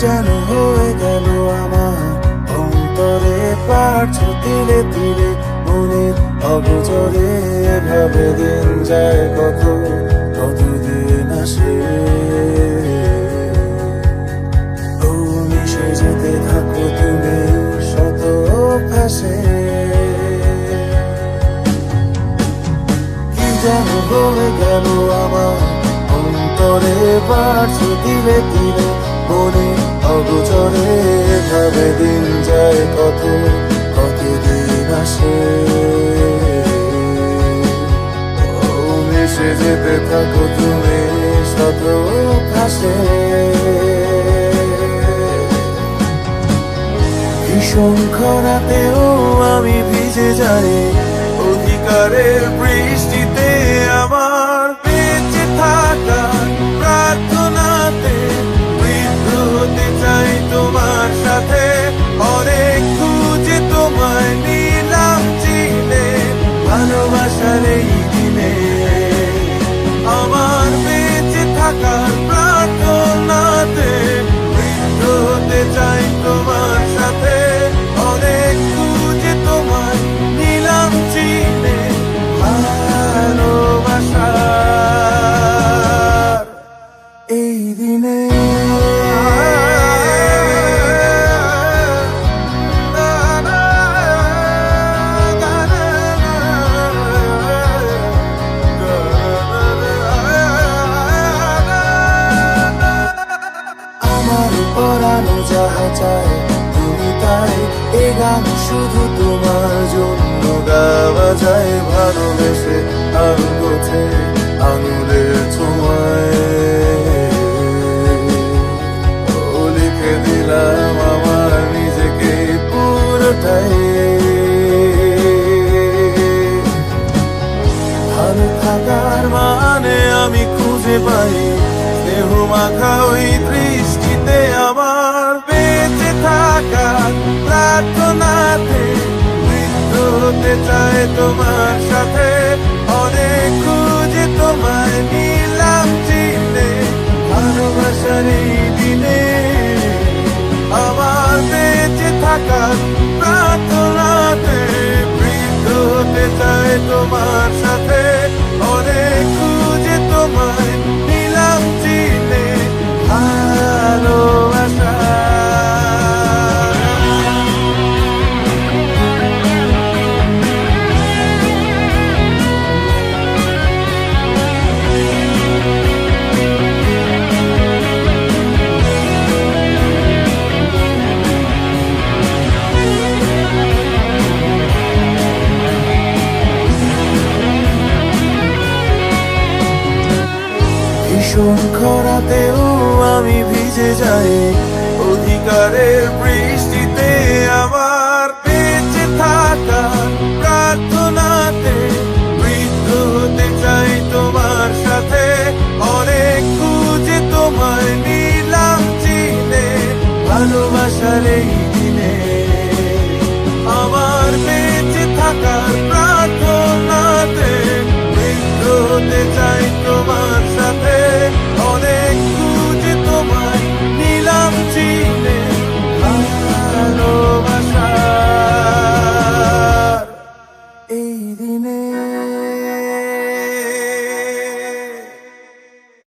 যেন হয়ে গেল আমার অন্তরে পাঠ তিলে তিলে মনের অগোচরে এভাবে দিন যায় কত কত দিন আসে। মিশে যেতে থাকো তুমি শত কি যেন হয়ে গেল আমার অন্তরে বাড়ছ ধীরে ধীরে মনে অগোচরে ভাবে দিন যায় কত কত দিন আসে মিশে যেতে থাকো তুমি শত ভীষণ খরাতেও আমি ভিজে যাই, অধিকারের এই দিনে আমার পরানো যাহা চায়, তুমি তাই। এ শুধু তোমার জন্য গাওয়া যায়, ভালোবেসে আঙ্গুছে মাখা ওই দৃষ্টিতে আমার বেঁচে থাকার প্রার্থনাতে মৃত্যু হতে চায় তোমার সাথে। অনেক খুঁজে তোমায় নিলাম চিনে, ভালোবাসার এই দিনে। আমার বেঁচে থাকার প্রার্থনাতে বৃদ্ধ হতে চায় তোমার সাথে। ভীষণ খরাতেও আমি ভিজে যাই। অধিকারের বৃষ্টিতে আমার বেঁচে থাকার প্রার্থনাতে বৃদ্ধ হতে চাই তোমার সাথে। অনেক খুঁজে তোমায় নিলাম চিনে, ভালোবাসার এই দিনে। আমার বেঁচে থাকার প্রার্থনাতে বৃদ্ধ হতে চাই তোমার